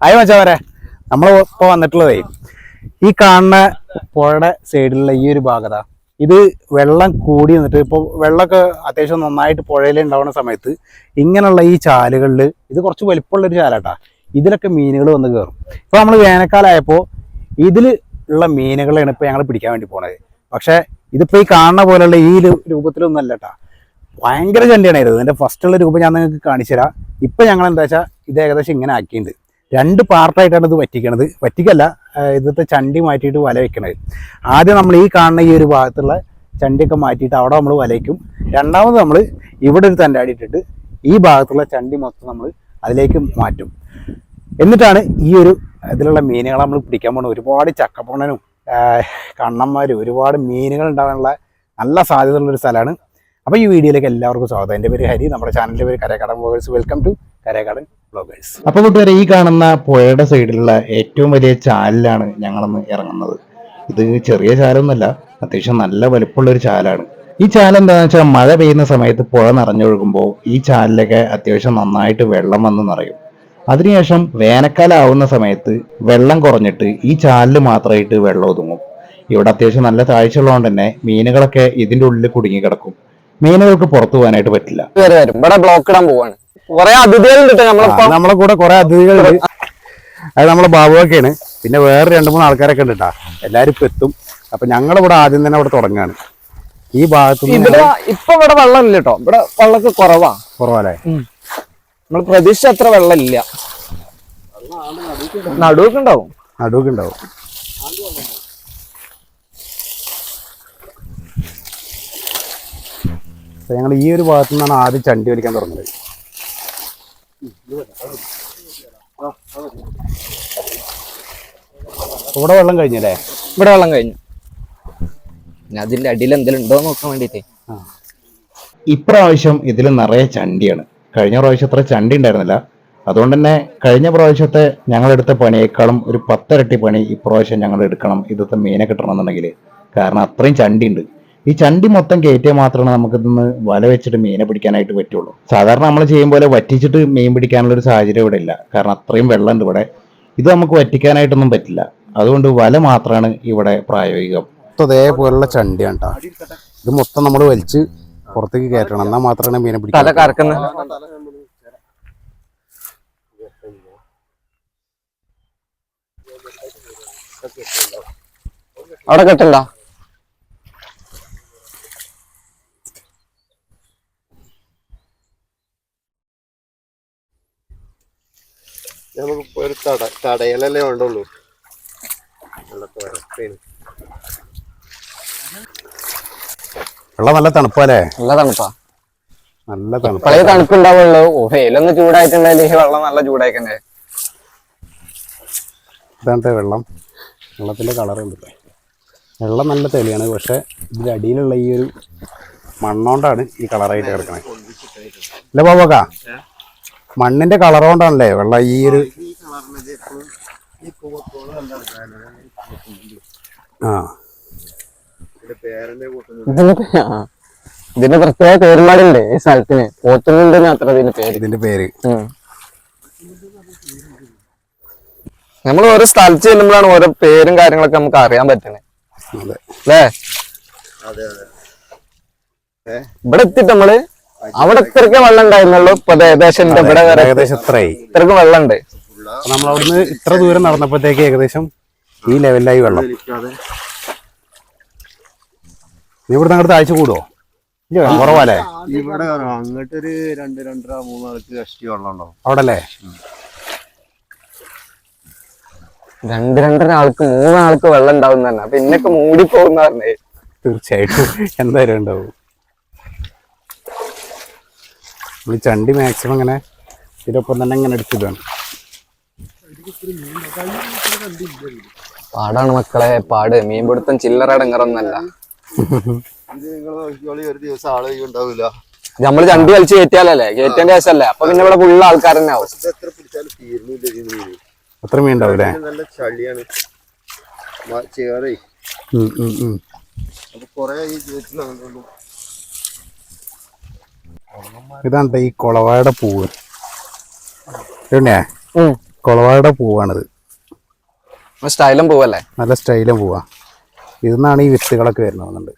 ആയി മച്ചാവരെ നമ്മൾ ഇപ്പൊ വന്നിട്ടുള്ളതേ ഈ കാണുന്ന പുഴയുടെ സൈഡിലുള്ള ഈ ഒരു ഭാഗത ഇത് വെള്ളം കൂടി നിന്നിട്ട് ഇപ്പോൾ വെള്ളമൊക്കെ അത്യാവശ്യം നന്നായിട്ട് പുഴയിൽ ഉണ്ടാവുന്ന സമയത്ത് ഇങ്ങനെയുള്ള ഈ ചാലുകളിൽ ഇത് കുറച്ച് വലിപ്പമുള്ള ഒരു ചാലാട്ടാ ഇതിലൊക്കെ മീനുകൾ വന്ന് കയറും ഇപ്പോൾ നമ്മൾ വേനൽക്കാലമായപ്പോൾ ഇതിൽ ഉള്ള മീനുകളാണ് ഇപ്പോൾ ഞങ്ങൾ പിടിക്കാൻ വേണ്ടി പോണത്. പക്ഷേ ഇതിപ്പോൾ ഈ കാണുന്ന പോലെയുള്ള ഈ രൂപത്തിലൊന്നും അല്ല കേട്ടാ ഭയങ്കര ചണ്ടിയാണ് ഇത്. ഇതിന്റെ ഫസ്റ്റുള്ള രൂപം ഞാൻ നിങ്ങൾക്ക് കാണിച്ചു തരാം ഇപ്പം ഞങ്ങൾ എന്താ വെച്ചാൽ ഇത് ഏകദേശം ഇങ്ങനെ ആക്കിയിട്ടുണ്ട്. രണ്ട് പാർട്ടായിട്ടാണ് ഇത് വറ്റിക്കണത്. വറ്റിക്കല്ല ആ, ചണ്ടി മാറ്റിയിട്ട് വല വെക്കണത്. ആദ്യം നമ്മൾ ഈ കാണുന്ന ഈ ഒരു ഭാഗത്തുള്ള ചണ്ടിയൊക്കെ മാറ്റിയിട്ട് അവിടെ നമ്മൾ വലയ്ക്കും രണ്ടാമത് നമ്മൾ ഇവിടെ ഒരു ഇട്ടിട്ട് ഈ ഭാഗത്തുള്ള ചണ്ടി മൊത്തം നമ്മൾ അതിലേക്ക് മാറ്റും. എന്നിട്ടാണ് ഈ ഒരു ഇതിലുള്ള മീനുകളെ നമ്മൾ പിടിക്കാൻ പോകുന്നത് ഒരുപാട് ചക്കപ്പൊണ്ണനും കണ്ണന്മാരും ഒരുപാട് മീനുകൾ ഉണ്ടാകാനുള്ള നല്ല സാധ്യതയുള്ള ഒരു സ്ഥലമാണ്. അപ്പോൾ ഈ വീഡിയോയിലേക്ക് എല്ലാവർക്കും സ്വാഗതം. എന്റെ പേര് ഹരി. നമ്മുടെ ചാനലിന്റെ പേര് കരകടം വേഴ്സ് വെൽക്കം ടു കരേക്കടൻ ബ്ലോഗേഴ്സ് അപ്പൊ കൂട്ടുകാരെ ഈ കാണുന്ന പുഴയുടെ സൈഡിലുള്ള ഏറ്റവും വലിയ ചാലിലാണ് ഞങ്ങളൊന്ന് ഇറങ്ങുന്നത്. ഇത് ചെറിയ ചാലൊന്നുമല്ല അത്യാവശ്യം നല്ല വലിപ്പമുള്ള ഒരു ചാലാണ്. ഈ ചാൽ എന്താണെന്ന് വെച്ചാൽ മഴ പെയ്യുന്ന സമയത്ത് പുഴ നിറഞ്ഞൊഴുകുമ്പോൾ ഈ ചാലിലൊക്കെ അത്യാവശ്യം നന്നായിട്ട് വെള്ളം വന്ന് നിറയും. അതിനുശേഷം വേനൽക്കാലം ആവുന്ന സമയത്ത് വെള്ളം കുറഞ്ഞിട്ട് ഈ ചാലിൽ മാത്രമായിട്ട് വെള്ളം ഒതുങ്ങും. ഇവിടെ അത്യാവശ്യം നല്ല താഴ്ച ഉള്ളതുകൊണ്ട് തന്നെ മീനുകളൊക്കെ ഇതിന്റെ ഉള്ളിൽ കുടുങ്ങി കിടക്കും. മീനുകൾക്ക് പുറത്തു പോകാനായിട്ട് പറ്റില്ല. ഇവിടെ ബ്ലോക്ക് ഇടാൻ പോവാണ്. കുറെ അതിഥികളുണ്ട് നമ്മളെ കൂടെ കുറെ അതിഥികളുണ്ട്. അത് നമ്മളെ ബാബുവൊക്കെയാണ്. പിന്നെ വേറെ രണ്ട് മൂന്ന് ആൾക്കാരൊക്കെ ഉണ്ട് കേട്ടാ എല്ലാവരും ഇപ്പൊ എത്തും. അപ്പൊ ഞങ്ങളിവിടെ ആദ്യം തന്നെ അവിടെ തുടങ്ങാണ്. ഈ ഭാഗത്ത് ഇവിടെ ഇപ്പൊ ഇവിടെ വെള്ളം ഇല്ല കേട്ടോ. ഇവിടെ വെള്ളമൊക്കെ കുറവാ. കുറവല്ലേ? നമ്മൾ പ്രതീക്ഷ അത്ര വെള്ളം ഇല്ല നടുവൊക്കെ ഉണ്ടാവും. നടുവൊക്കെ ഉണ്ടാവും. ഞങ്ങൾ ഈ ഒരു ഭാഗത്തു നിന്നാണ് ആദ്യം ചണ്ടി വലിക്കാൻ തുടങ്ങുന്നത്. ഇവിടെ വെള്ളം കഴിഞ്ഞല്ലേ? ഇവിടെ വെള്ളം കഴിഞ്ഞു. ഞാൻ അതിന്റെ അടിയിൽ എന്തെങ്കിലും ഉണ്ടോ നോക്കാൻ വേണ്ടിട്ടേ ഇപ്രാവശ്യം ഇതിൽ നിറയെ ചണ്ടിയാണ്. കഴിഞ്ഞ പ്രാവശ്യം അത്ര ചണ്ടി ഉണ്ടായിരുന്നില്ല. അതുകൊണ്ട് തന്നെ കഴിഞ്ഞ പ്രാവശ്യത്തെ ഞങ്ങളെടുത്ത പണിയേക്കാളും ഒരു പത്തിരട്ടി പണി ഇപ്രാവശ്യം ഞങ്ങൾ എടുക്കണം. ഇതൊക്കെ മീനെ കിട്ടണം എന്നുണ്ടെങ്കിൽ കാരണം അത്രയും ചണ്ടി ഉണ്ട് ഈ ചണ്ടി മൊത്തം കയറ്റിയാൽ മാത്രമാണ് നമുക്ക് ഇന്ന് വല വെച്ചിട്ട് മീനെ പിടിക്കാനായിട്ട് പറ്റുള്ളൂ. സാധാരണ നമ്മൾ ചെയ്യും പോലെ വറ്റിച്ചിട്ട് മീൻ പിടിക്കാനുള്ള ഒരു സാഹചര്യം ഇവിടെ ഇല്ല. കാരണം അത്രയും വെള്ളമുണ്ട് ഇവിടെ. ഇത് നമുക്ക് വറ്റിക്കാനായിട്ടൊന്നും പറ്റില്ല. അതുകൊണ്ട് വല മാത്രമാണ് ഇവിടെ പ്രായോഗികം. അതേപോലുള്ള ചണ്ടിയാണ് കേട്ടോ ഇത് മൊത്തം നമ്മൾ വലിച്ച് പുറത്തേക്ക് കയറ്റണം. എന്നാൽ മാത്രമാണ് മീനെ പിടിക്കുന്നത് പിടിക്കാൻ അവിടെ കെട്ടണ്ട നമുക്കിപ്പോ ഒരു തട തടയലല്ലേ വേണ്ടുള്ളൂ. വെള്ളം നല്ല തണുപ്പല്ലേ? നല്ല തണുപ്പാ. നല്ല തണുപ്പ്. പഴയ തണുപ്പുണ്ടാവുള്ളൂ. ഓ വെയിലൊന്ന് ചൂടായിട്ടുണ്ടെങ്കിൽ വെള്ളം നല്ല ചൂടായിക്കണ്ടേ? ഇതാണ് വെള്ളം. വെള്ളത്തിന്റെ കളർ ഉണ്ട് വെള്ളം നല്ല തെളിയാണ്. പക്ഷെ ഇതിന്റെ അടിയിലുള്ള ഈ ഒരു മണ്ണോണ്ടാണ് ഈ കളറായിട്ട് കിടക്കണേ. അല്ലേ ബാബോക്കാ മണ്ണിന്റെ കളറോണ്ടാണല്ലേ വെള്ളം ഈ ഒരു ആ. പേരന്റെ കൂട്ടുന്നു ഇതിന് പേ- ആ. ഇതിന് പ്രത്യേക പേരുമാടുണ്ട് ഈ സ്ഥലത്തിന്. പോത്തുന്നുണ്ട് അത്ര ഇതിന്റെ പേര്. ഇതിന്റെ പേര്. നമ്മൾ ഓരോ സ്ഥലത്ത് ചെല്ലുമ്പോഴാണ് ഓരോ പേരും കാര്യങ്ങളൊക്കെ നമുക്ക് അറിയാൻ പറ്റണേ. അതെ. അല്ലേ? ഇവിടെ എത്തിട്ട് നമ്മൾ അവിടെ ഇത്രയ്ക്ക് വെള്ളം ഉണ്ടായിരുന്നുള്ളൂ. ഇപ്പൊ ദേ ഏകദേശം ഇവിടെ ഇത്രയ്ക്ക് വെള്ളം ഉണ്ട് നമ്മൾ അവിടുന്ന് ഇത്ര ദൂരം നടന്നപ്പോഴത്തേക്ക് ഏകദേശം ഈ ലെവലിലായി വെള്ളം. നീ ഇവിടുന്ന് അങ്ങോട്ട് താഴ്ച കൂടുവോ? ഇല്ല കുറവല്ലേ? ഇവിടെ അങ്ങോട്ടൊരു രണ്ട് രണ്ടര മൂന്നാൾക്ക് കഷ്ടി വെള്ളം ഉണ്ടാവും. അവിടെ അല്ലേ രണ്ട് രണ്ടര ആൾക്ക് മൂന്നാൾക്ക് വെള്ളം ഉണ്ടാവും തന്നെ അപ്പൊ ഇന്നൊക്കെ മൂടി പോകുന്ന തീർച്ചയായിട്ടും. എന്തായാലും ഉണ്ടാവും. നമ്മൾ ചണ്ടി മാക്സിമം ഇങ്ങനെ ഇതിനൊപ്പം തന്നെ ഇങ്ങനെ എടുത്തിടാണ് പാടാണ് മക്കളെ പാട്. മീൻപിടുത്തം ചില്ലറ അടങ്ങറൊന്നല്ല. ഇത് നിങ്ങൾ നോക്കിയോളി ഒരു ദിവസം ആൾ ഉണ്ടാവില്ല നമ്മൾ ചണ്ടി കളിച്ച് കയറ്റിയാലല്ലേ? കയറ്റേണ്ട ദിവസമല്ലേ അപ്പൊ പിന്നെ ഇവിടെ ഫുള്ള് ആൾക്കാർ തന്നെ ആവും അത്ര മീൻ ഉണ്ടാവില്ലേ നല്ല ചളിയാണ്. മ- ചേറേ. ഇതാണ് ഈ കുളവായുടെ പൂവ്. കുളവാടെ പൂവാണിത്. സ്റ്റൈലും പോവല്ലേ? നല്ല സ്റ്റൈലും പോവാ. ഇതിന്നാണ് ഈ വിത്തുകളൊക്കെ വരുന്നത്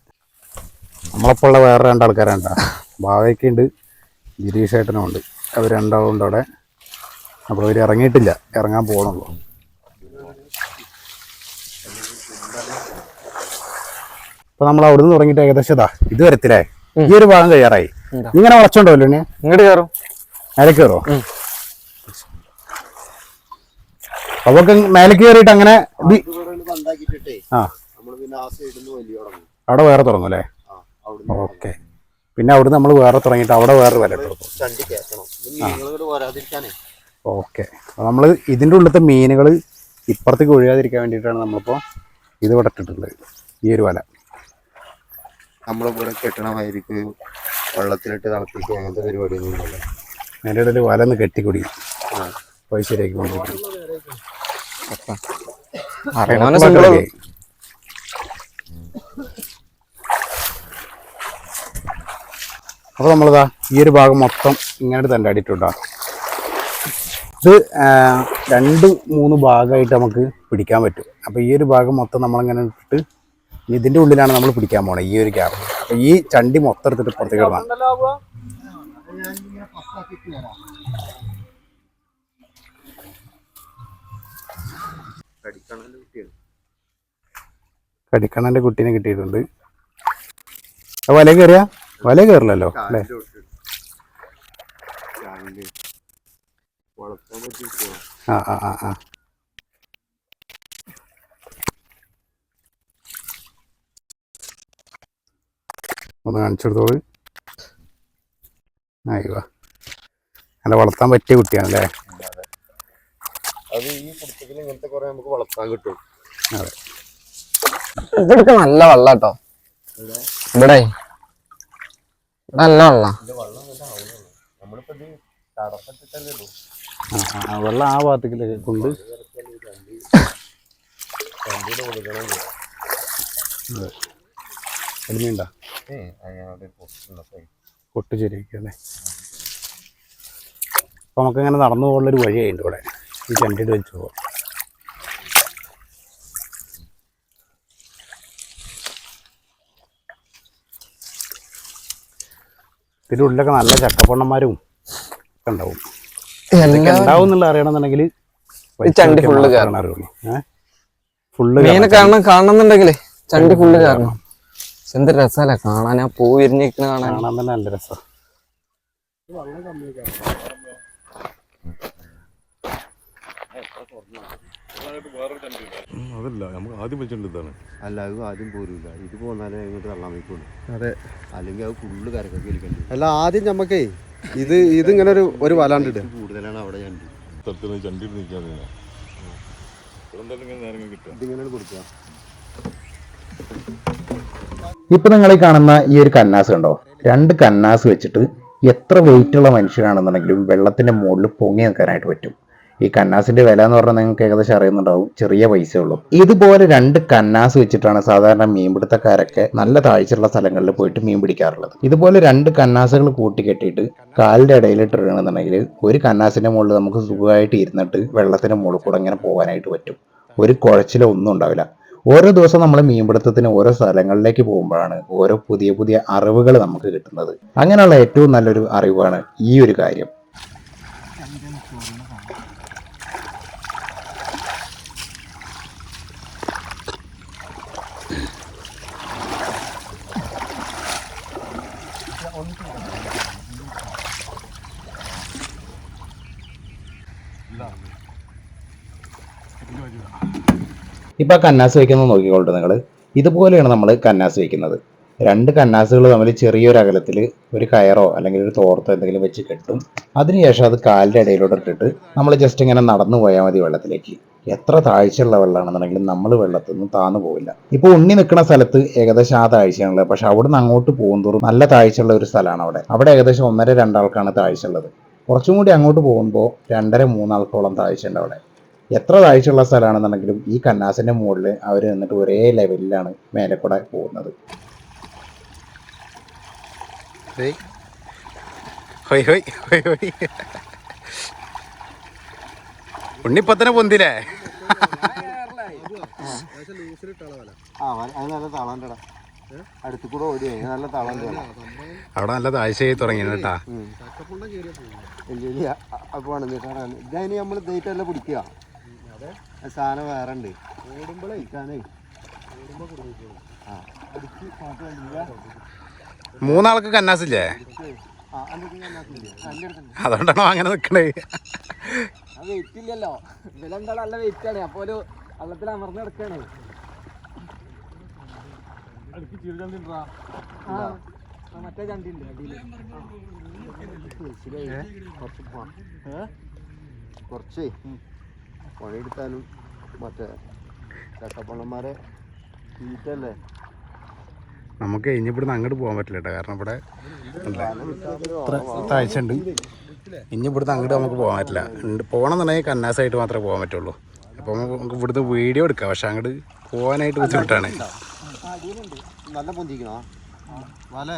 നമ്മളപ്പോൾ ഉള്ള വേറെ രണ്ടാൾക്കാരുണ്ട ഭാവയൊക്കെ ഉണ്ട് ഗിരീഷ് ഏട്ടനും ഉണ്ട് അവർ രണ്ടാളും ഉണ്ട് അവിടെ. അപ്പോൾ അവർ ഇറങ്ങിയിട്ടില്ല. ഇറങ്ങാൻ പോകണുള്ളൂ അപ്പോൾ നമ്മൾ അവിടെ നിന്ന് തുടങ്ങിയിട്ട് ഏകദേശം ഇതാ ഇത് വരത്തില്ലേ? ഈ ഒരു ഭാഗം തയ്യാറായി ഇങ്ങനെ വളച്ചുണ്ടല്ലോ ഇനി ഇങ്ങോട്ട് കയറും. നേരെ കയറോ അവക്ക് മേലെ കയറിയിട്ട് അങ്ങനെ അവിടെ വേറെ തുടങ്ങും അല്ലേ? ഓക്കെ. പിന്നെ അവിടെ നമ്മൾ വേറെ തുടങ്ങിയിട്ട് അവിടെ വേറെ വില ഓക്കെ. നമ്മൾ ഇതിന്റെ ഉള്ളിലത്തെ മീനുകൾ ഇപ്പുറത്തേക്ക് ഒഴിയാതിരിക്കാൻ വേണ്ടിയിട്ടാണ് നമ്മളിപ്പോൾ ഇത് വിടട്ടിട്ടുള്ളത് ഈ ഒരു വല. നമ്മളിവിടെ കെട്ടണമായിരിക്കും വെള്ളത്തിലിട്ട് തിളപ്പിക്കുക അങ്ങനത്തെ പരിപാടിയൊന്നും ഇല്ല അതിന്റെ ഇടയിൽ വല ഒന്ന് കെട്ടിക്കുടിക്കും ശരിയാക്കി കൊണ്ടിരിക്കും അറിയണവനെ സിമ്പിൾ അപ്പോൾ നമ്മളിതാ ഈ ഒരു ഭാഗം മൊത്തം ഇങ്ങനെ തണ്ടാടിയിട്ടുണ്ടോ ഇത് രണ്ട് മൂന്ന് ഭാഗമായിട്ട് നമുക്ക് പിടിക്കാൻ പറ്റും. അപ്പൊ ഈ ഒരു ഭാഗം മൊത്തം നമ്മളിങ്ങനെ ഇട്ടിട്ട് ഇതിന്റെ ഉള്ളിലാണ് നമ്മൾ പിടിക്കാൻ പോണത് ഈ ഒരു ക്യാബ് അപ്പോൾ ഈ ചണ്ടി മൊത്തം എടുത്തിട്ട് പുറത്തേക്ക് ഇടണം. കുട്ടിയാണ്. കടിക്കണ്ണന്റെ കുട്ടീനെ കിട്ടിയിട്ടുണ്ട്. വല കയറിയാ വല കയറില്ലല്ലോ അല്ലേ? ആ ആ ആ ആ. ഒന്ന് കാണിച്ചെടുത്തോളൂ. ആയിവാ നല്ല വളർത്താൻ പറ്റിയ കുട്ടിയാണല്ലേ? അത് ഈ കുടിച്ചതിൽ ഇങ്ങനത്തെ കുറെ നമുക്ക് വളർത്താൻ കിട്ടും. അതെ. ഇതൊക്കെ നല്ല വെള്ളം കേട്ടോ ഇവിടെ ഇവിടെ. നല്ല വെള്ളം. നമ്മളിപ്പോ ഇത് തടസ്സത്തിട്ടല്ലേ ഉള്ളൂ. വെള്ളം ആ ഭാഗത്തേക്ക് കൊണ്ട് ചണ്ടിയുടെ കൊടുക്കണം എളിമയുണ്ടോ നമുക്കിങ്ങനെ നടന്നു പോകാനുള്ളൊരു വഴിയായിട്ടുണ്ട് ഇവിടെ. ഈ ചണ്ടിയിട്ട് വെച്ച്. പോകാം ഇതിന്റെ ഉള്ളിലൊക്കെ നല്ല ചക്കപ്പൊണ്ണന്മാരും ഒക്കെ ഉണ്ടാവും. ഉണ്ടാവും എന്നുള്ള അറിയണമെന്നുണ്ടെങ്കിൽ ചണ്ടി ഫുള്ള് കാരണം അറിയുള്ളൂ. ഫുള്ള് മീനെ കാണണം കാണണമെന്നുണ്ടെങ്കിലേ ചണ്ടി ഫുള്ള് കാരണം എന്ത് രസമല്ല കാണാൻ. ആ പൂ വിരിഞ്ഞിരിക്കുന്ന കാണാൻ. കാണാൻ തന്നെ നല്ല രസം. അതല്ല നമുക്ക് ആദ്യം വെച്ചിട്ടുണ്ട് ഇതാണ്. അല്ല അത് ആദ്യം പോരൂല. ഇത് പോന്നാലേ ഇങ്ങോട്ട് തള്ളാൻ വയ്ക്കുള്ളൂ. അതെ. അല്ലെങ്കിൽ അത് ഫുള്ള് കരക്കൊക്കെ ഇരിക്കണ്ടി അല്ല ആദ്യം നമുക്കേ ഇത് ഇതിങ്ങനെ ഒരു ഒരു വലാണ്ടിട്ട് കൂടുതലാണ് അവിടെ ചണ്ടി സ്ഥലത്തിന് ചണ്ടി നിൽക്കാൻ ഇതിങ്ങനെ കൊടുക്കുക. ഇപ്പൊ നിങ്ങൾ ഈ കാണുന്ന ഈ ഒരു കന്നാസ് കണ്ടോ? രണ്ട് കന്നാസ് വെച്ചിട്ട് എത്ര വെയിറ്റ് ഉള്ള മനുഷ്യനാണെന്നുണ്ടെങ്കിലും വെള്ളത്തിന്റെ മുകളിൽ പൊങ്ങി നിൽക്കാനായിട്ട് പറ്റും. ഈ കന്നാസിന്റെ വില എന്ന് പറഞ്ഞാൽ നിങ്ങൾക്ക് ഏകദേശം അറിയുന്നുണ്ടാവും. ചെറിയ പൈസ ഉള്ളൂ. ഇതുപോലെ രണ്ട് കന്നാസ് വെച്ചിട്ടാണ് സാധാരണ മീൻപിടുത്തക്കാരൊക്കെ നല്ല താഴ്ചയുള്ള സ്ഥലങ്ങളിൽ പോയിട്ട് മീൻ പിടിക്കാറുള്ളത്. ഇതുപോലെ രണ്ട് കന്നാസുകൾ കൂട്ടിക്കെട്ടിയിട്ട് കാലിന്റെ ഇടയിൽ ഇട്ടിടണമെന്നുണ്ടെങ്കിൽ ഒരു കന്നാസിന്റെ മുകളിൽ നമുക്ക് സുഖമായിട്ട് ഇരുന്നിട്ട് വെള്ളത്തിന്റെ മുകളിൽ കൂടെ ഇങ്ങനെ പോകാനായിട്ട് പറ്റും. ഒരു കുഴച്ചിലോ ഒന്നും ഉണ്ടാവില്ല. ഓരോ ദിവസം നമ്മൾ മീൻപിടുത്തത്തിന് ഓരോ സ്ഥലങ്ങളിലേക്ക് പോകുമ്പോഴാണ് ഓരോ പുതിയ പുതിയ അറിവുകൾ നമുക്ക് കിട്ടുന്നത്. അങ്ങനെയുള്ള ഏറ്റവും നല്ലൊരു അറിവാണ് ഈ ഒരു കാര്യം. ഇപ്പൊ ആ കന്നാസ് വയ്ക്കുന്നത് നോക്കിക്കോട്ടെ നിങ്ങൾ ഇതുപോലെയാണ് നമ്മൾ കന്നാസ് വയ്ക്കുന്നത്. രണ്ട് കന്നാസുകൾ തമ്മിൽ ചെറിയൊരു അകലത്തിൽ ഒരു കയറോ അല്ലെങ്കിൽ ഒരു തോർത്തോ എന്തെങ്കിലും വെച്ച് കെട്ടും. അതിനുശേഷം അത് കാലിന്റെ ഇടയിലോട്ട് ഇട്ടിട്ട് നമ്മൾ ജസ്റ്റ് ഇങ്ങനെ നടന്നു പോയാൽ മതി വെള്ളത്തിലേക്ക്. എത്ര താഴ്ചയുള്ള വെള്ളമാണെന്നുണ്ടെങ്കിലും നമ്മൾ വെള്ളത്തിൽ നിന്ന് താന്നു പോവില്ല. ഇപ്പൊ ഉണ്ണി നിൽക്കുന്ന സ്ഥലത്ത് ഏകദേശം ആ താഴ്ചയാണുള്ളത്. പക്ഷെ അവിടുന്ന് അങ്ങോട്ട് പോകുന്തോറും നല്ല താഴ്ചയുള്ള ഒരു സ്ഥലമാണ് അവിടെ. അവിടെ ഏകദേശം ഒന്നര രണ്ടാൾക്കാണ് താഴ്ച ഉള്ളത് കുറച്ചും കൂടി അങ്ങോട്ട് പോകുമ്പോൾ രണ്ടര മൂന്നാൾക്കോളം താഴ്ചയുണ്ട് അവിടെ. എത്ര താഴ്ചയുള്ള സ്ഥലമാണെന്നുണ്ടെങ്കിലും ഈ കന്നാസിന്റെ മുകളിൽ അവർ നിന്നിട്ട് ഒരേ ലെവലിലാണ് മേലെ കൂടെ പോകുന്നത്. ഉണ്ണിപ്പത്തനെ പൊന്തിലേ അവിടെ നല്ല താഴ്ചയായി തുടങ്ങി കേട്ടാ. ഇല്ല അപ്പൊ നമ്മൾ ദൈറ്റല്ല പിടിക്കുക. സാധനം വേറെ ഉണ്ട് ഓടുമ്പോഴേ മൂന്നാൾക്ക് കന്നാസില്ലേ. അതുകൊണ്ടാണോ അങ്ങനെ നിക്കണേ? അത് വെയിറ്റ് ഇല്ലല്ലോ. ഇവലെന്താ നല്ല വെയിറ്റ് ആണ്. അപ്പൊ ഒരു വള്ളത്തിൽ അമർന്ന് കിടക്കാണ് മറ്റേ ചണ്ടിണ്ട്? കുറച്ചേ പണിയെടുത്താലും മറ്റേ ചട്ടപ്പണന്മാരെ തീറ്റല്ലേ? നമുക്ക് ഇനിപ്പിടുന്ന് അങ്ങോട്ട് പോകാൻ പറ്റില്ല കേട്ടോ. കാരണം ഇവിടെ താഴ്ച ഉണ്ട് ഇനി ഇവിടുന്ന് അങ്ങോട്ട് നമുക്ക് പോകാൻ പറ്റില്ല. പോകണം എന്നുണ്ടെങ്കിൽ കന്നാസായിട്ട് മാത്രമേ പോകാൻ പറ്റുള്ളൂ. അപ്പോൾ നമുക്ക് ഇവിടുന്ന് വീഡിയോ എടുക്കാം. പക്ഷെ അങ്ങോട്ട് പോകാനായിട്ട് ബുദ്ധിമുട്ടാണ്. നല്ല പൊന്തിക്കണോ? വല.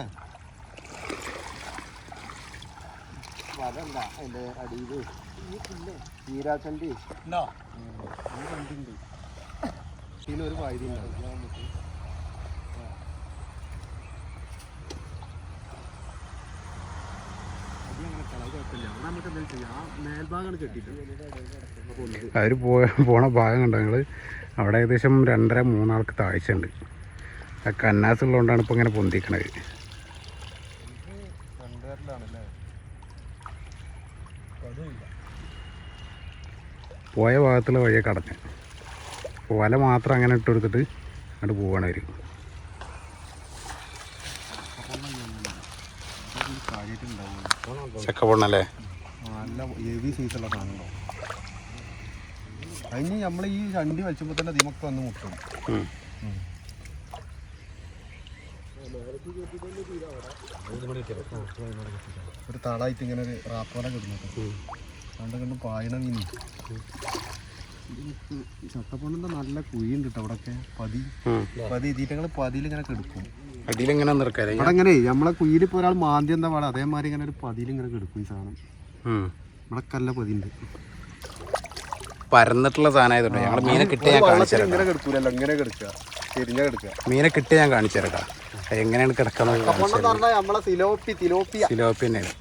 അതിന്റെ മേൽഭാഗമാണ് കെട്ടിട്ട് അവർ പോ പോണ ഭാഗം കണ്ടോ ഞങ്ങൾ അവിടെ ഏകദേശം രണ്ടര മൂന്നാൾക്ക് താഴ്ച ഉണ്ട് ആ കന്നാസ് ഉള്ളതുകൊണ്ടാണ് ഇപ്പോൾ ഇങ്ങനെ പൊന്തിക്കണത്. പോയ ഭാഗത്തുള്ള വഴിയൊക്കെ അടഞ്ഞ് അപ്പോൾ വല മാത്രം അങ്ങനെ ഇട്ട് കൊടുത്തിട്ട് അങ്ങോട്ട് പോവാണ് അവർ ചക്കപ്പൊണ്ണല്ലേ നല്ല ഹെവി സൈസുള്ള സാധനം അതിന് നമ്മൾ ഈ ചണ്ടി വലിച്ചപ്പോൾ തന്നെ ദിമൊക്കെ വന്ന് മുട്ടും. ഒരു താളായിട്ട് ഇങ്ങനെ ഒരു റാപ്പറ കിട്ടുന്നത്. കണ്ട് പായണ നല്ല കുഴിയുണ്ട് കേട്ടോ അവിടെയൊക്കെ പതി. ഉം. പതി തീറ്റങ്ങൾ പതിയിൽ ഇങ്ങനെ കിടക്കും. അടിയിലെങ്ങനെ നിറക്കാല്ലേ ഇവിടെ ഇങ്ങനെ നമ്മളെ കുയിൽ ഇപ്പോൾ ഒരാൾ മാന്തി എന്താ പാടാ? അതേമാതിരി ഇങ്ങനെ ഒരു പതിയിൽ ഇങ്ങനെ കെടുക്കും ഈ സാധനം. ഇവിടെ കല്ല പതിണ്ട് പരന്നിട്ടുള്ള സാധനമായതുകൊണ്ട് ഞങ്ങൾ മീനെ കിട്ടിയ ഞാൻ കാണിച്ചു ഇങ്ങനെ കിടക്കൂലല്ലോ ഇങ്ങനെ കിടക്കുക. തിരിഞ്ഞ കിടക്കുക. മീനെ കിട്ടിയ ഞാൻ കാണിച്ചു തരട്ടാ എങ്ങനെയാണ് കിടക്കുന്നത് സിലോപ്പി തിലോപ്പിയ സിലോപ്പി തന്നെയാണ്.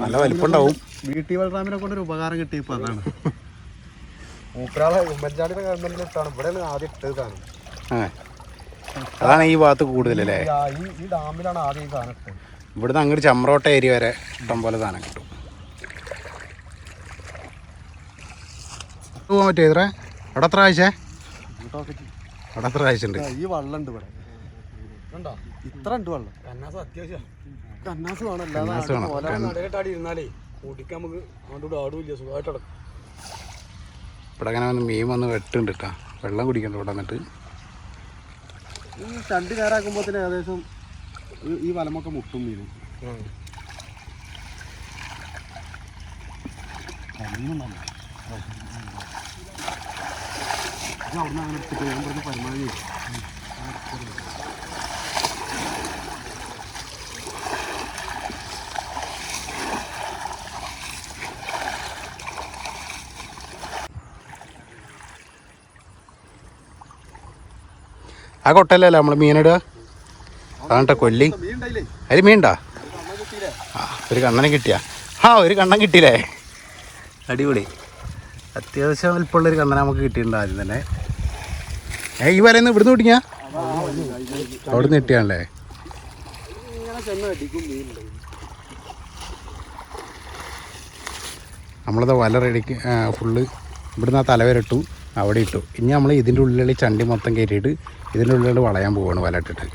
നല്ല വലിപ്പുണ്ടാവും. വീട്ടിൽ വളരാമിനെ കൊണ്ട് ഒരു ഉപകാരം കിട്ടി ഇപ്പൊ അതാണ്. മൂപ്പരാളെ ഉമ്മൻചാണ്ടിയുടെ ഗവൺമെന്റിൽ ഇട്ടാണ്. ഇവിടെയാണ് ആദ്യം ഇട്ടത് സാധനം. അതാണ് ഈ ഭാഗത്ത് കൂടുതലല്ലേ? ഈ ഡാമിലാണ് ആദ്യം ഈ സാധനം ഇട്ടത്. ഇവിടുന്ന് അങ്ങോട്ട് ചമ്രോട്ട ഏരിയ വരെ ഇഷ്ടം പോലെ സാധനം കിട്ടും. പോകാൻ പറ്റുമോ ഇത്ര അവിടെ എത്ര ആഴ്ച? അവിടെ എത്ര ആഴ്ച ഉണ്ട് ഈ വള്ളം ഉണ്ട് ഇവിടെ. കണ്ടോ? ഇത്ര ഉണ്ട് വള്ളം. എന്നാ അത്യാവശ്യം കന്നാസ് വേണം. പോലെ ഇവിടെ അങ്ങനെ വന്ന് മീൻ വന്ന് വെട്ടുണ്ട് കേട്ടോ. വെള്ളം കുടിക്കണ്ട ഇവിടെ വന്നിട്ട്. ഈ കയറാക്കുമ്പോ തന്നെ ഏകദേശം ഈ- ഈ വലമൊക്കെ മുട്ടും മീൻ അവിടുന്ന് അങ്ങനെ എടുത്തിട്ട് ഞാൻ പറഞ്ഞ പരമാവധി ആ കൊട്ടല്ലേ നമ്മൾ മീനിടുക അതാണ്ട്ടോ കൊല്ലി. അതിൽ മീനുണ്ടാ? ആ ഒരു കണ്ണനെ കിട്ടിയാ. ആ ഒരു കണ്ണൻ കിട്ടിയില്ലേ? അടിപൊളി. അത്യാവശ്യം ഒരു കണ്ണനെ നമുക്ക് കിട്ടിയിട്ടുണ്ട് ആദ്യം തന്നെ. ഏ ഈ വരന്ന് ഇവിടുന്ന് കിട്ടിയാ അവിടുന്ന് കിട്ടിയാണല്ലേ? നമ്മളത് വല റെഡിക്ക് ഫുള്ള് ഇവിടുന്ന് ആ തലവരിട്ടു അവിടെ ഇട്ടു. ഇനി നമ്മൾ ഇതിന്റെ ഉള്ളിൽ ചണ്ടി മൊത്തം കയറ്റിയിട്ട് ഇതിന്റെ ഉള്ളിൽ വളയാൻ പോവാണ് വല ഇട്ടിട്ട്.